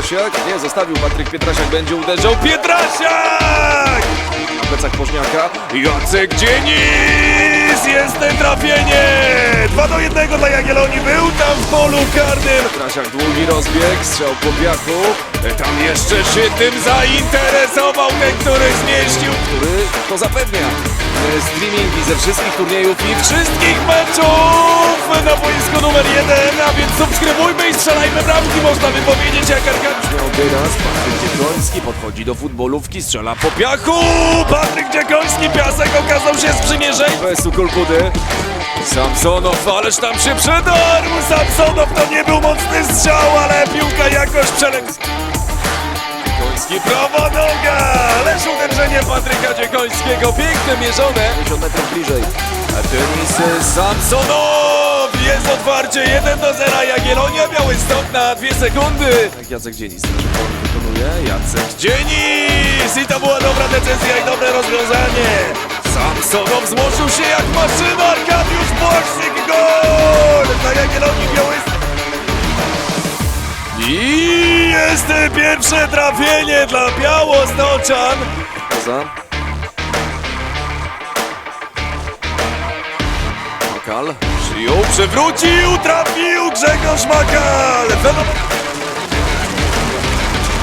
Pietrasiak, nie, zostawił Patryk Pietrasiak, będzie uderzał, Pietrasiak! Na plecach Poźniaka, Jacek Dzienis, jest trafienie! 2 do 1 dla Jagiellonii, był tam w polu karnym. Pietrasiak, długi rozbieg, strzał po piachu, tam jeszcze się tym zainteresował ten, który zmieścił, który to zapewnia. E, Streamingi ze wszystkich turniejów i wszystkich meczów na boisku numer jeden, a więc subskrybujmy i strzelajmy bramki, można by powiedzieć jak Arkadiusz miał teraz, Patryk Dziekoński podchodzi do futbolówki, strzela po piachu, Patryk Dziekoński, piasek okazał się sprzymierzeniem. Bez Kulkudy, Samsonow, ależ tam się przedarł, Samsonow to nie był mocny strzał, ale piłka jakoś przelękł. Dziekoński, prawa noga, ależ uderzenie Patryka Dziekońskiego, piękne mierzone. 50 metrów bliżej. A tenis Samsonow, jest otwarcie 1 do 0, Jagiellonia Białystok na 2 sekundy. Tak Jacek Dzienis wykonuje, Jacek Dzienis i to była dobra decyzja i dobre rozwiązanie. Samsonow złożył się jak maszyna, Arkadiusz Błaszczyk, gol dla Jagiellonii Białystok. I jest pierwsze trafienie dla Białostoczan. Poza. Makal przyjął, przewrócił, trafił Grzegorz Makal.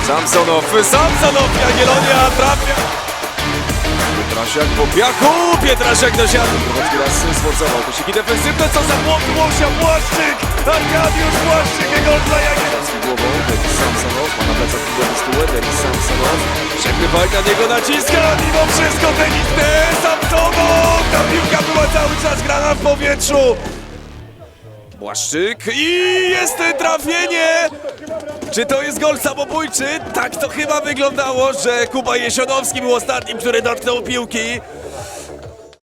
Samsonow, Samsonow, Jagiellonia trafia. Pietrasiak po piachu, Pietrasiak do siatki. Kowalski raz sforcował kosiki defensywne, co za błąd Łosia Błaszczyk. Arkadiusz Błaszczyk, gol dla Jagiellonii. głową, Denis Samsonow, ma na plecach drugiego stół, Denis Samsonow. Przegrywaj na niego naciska, mimo wszystko Denis cały czas grana w powietrzu. Błaszczyk i jest trafienie! Czy to jest gol samobójczy? Tak to chyba wyglądało, że Kuba Jesionowski był ostatnim, który dotknął piłki.